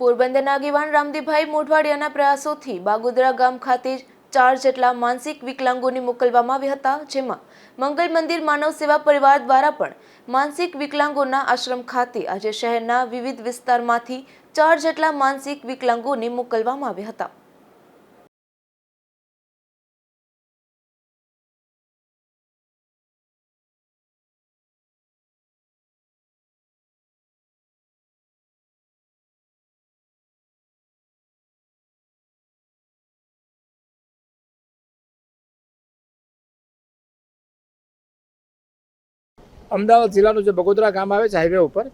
પોરબંદરના આગેવાન રામદીભાઈ મોઢવાડિયાના પ્રયાસોથી બાગોદરા ગામ ખાતે ચાર જેટલા માનસિક વિકલાંગોને મોકલવામાં આવ્યા હતા, જેમાં મંગલ મંદિર માનવ સેવા પરિવાર દ્વારા પણ માનસિક વિકલાંગોના આશ્રમ ખાતે આજે શહેરના વિવિધ વિસ્તારમાંથી ચાર જેટલા માનસિક વિકલાંગોને મોકલવામાં આવ્યા હતા. અમદાવાદ જિલ્લાનું જે બગોદરા ગામ આવે છે હાઈવે ઉપર,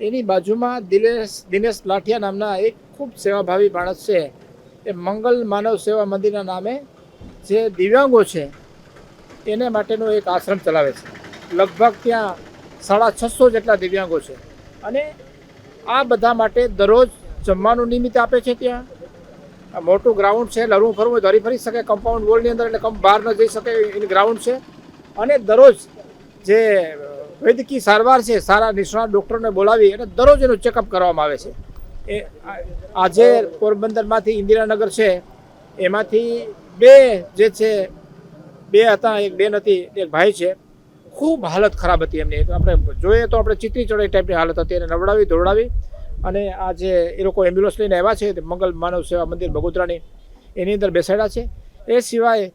એની બાજુમાં દિનેશ દિનેશ લાઠિયા નામના એક ખૂબ સેવાભાવી માણસ છે. એ મંગલ માનવ સેવા મંદિરના નામે જે દિવ્યાંગો છે, એને માટેનો એક આશ્રમ ચલાવે છે. લગભગ ત્યાં સાડા છસો જેટલા દિવ્યાંગો છે. અને આ બધા માટે દરરોજ જમવાનું નિમિત્ત આપે છે ત્યાં. આ મોટું ગ્રાઉન્ડ છે લરવું ફરવું દરી ફરી શકે કમ્પાઉન્ડ વોલની અંદર એટલે બહાર ન જઈ શકે એની ગ્રાઉન્ડ છે. અને દરરોજ જે વૈદ્યકીય સારવાર છે, સારા નિષ્ણાત ડૉક્ટરને બોલાવી અને દરરોજ એનું ચેકઅપ કરવામાં આવે છે. એ આજે પોરબંદરમાંથી ઇન્દિરાનગર છે, એમાંથી બે જે છે, બે હતા, એક બેન હતી, એક ભાઈ છે, ખૂબ હાલત ખરાબ હતી એમની. આપણે જોઈએ તો આપણે ચિત્રી ચડાઈ ટાઈપની હાલત હતી. એને નવડાવી દોડાવી અને આ જે એ લોકો એમ્બ્યુલન્સ લઈને આવ્યા છે મંગલ માનવ સેવા મંદિર, બગોદરાની એની અંદર બેસાડ્યા છે. એ સિવાય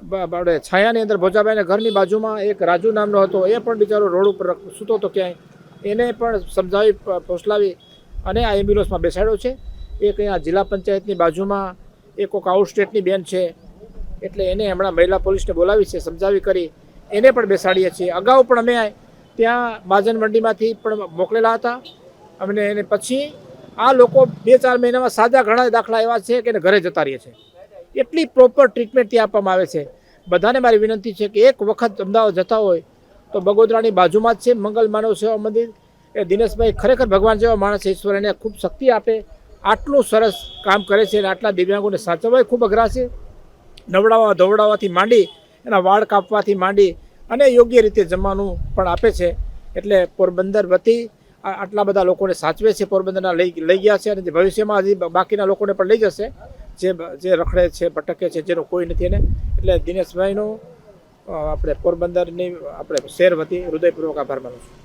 આપણે છાયાની અંદર ભોજાભાઈના ઘરની બાજુમાં એક રાજુ નામનો હતો, એ પણ બિચારો રોડ ઉપર સૂતો હતો ક્યાંય. એને પણ સમજાવી ફોસલાવી અને આ એમ્બ્યુલન્સમાં બેસાડ્યો છે. એક અહીંયા જિલ્લા પંચાયતની બાજુમાં એક કોક આઉટ સ્ટેટની બેન છે. એટલે એને હમણાં મહિલા પોલીસને બોલાવી છે, સમજાવી કરી. એને પણ બેસાડીએ છીએ. અગાઉ પણ અમે ત્યાં માજન મંડીમાંથી પણ મોકલેલા હતા. અને એને પછી આ લોકો બે ચાર મહિનામાં સાજા ઘણા દાખલા એવા છે કે એને ઘરે જતા રહીએ છે એટલી પ્રોપર ટ્રીટમેન્ટ ત્યાં આપવામાં આવે છે. બધાને મારી વિનંતી છે કે એક વખત અમદાવાદ જતા હોય તો બગોદરાની બાજુમાં જ છે, મંગલ માનવ સેવા મંદિર. એ દિનેશભાઈ ખરેખર ભગવાન જેવા માણસ ઈશ્વર એને ખૂબ શક્તિ આપે. આટલું સરસ કામ કરે છે અને આટલા દિવ્યાંગોને સાચવવા ખૂબ અઘરા છે. નવડાવવા ધોવડાવવાથી માંડી, એના વાળ કાપવાથી માંડી અને યોગ્ય રીતે જમવાનું પણ આપે છે. એટલે પોરબંદર વતી આટલા બધા લોકોને સાચવે છે, પોરબંદરના લઈ લઈ ગયા છે અને ભવિષ્યમાં હજી બાકીના લોકોને પણ લઈ જશે. જે જે રખડે છે, ભટકે છે, જેનું કોઈ નથી એને. એટલે દિનેશભાઈનું આપણે પોરબંદરની, આપણે શેર વતી હૃદયપૂર્વક આભાર માનું છું.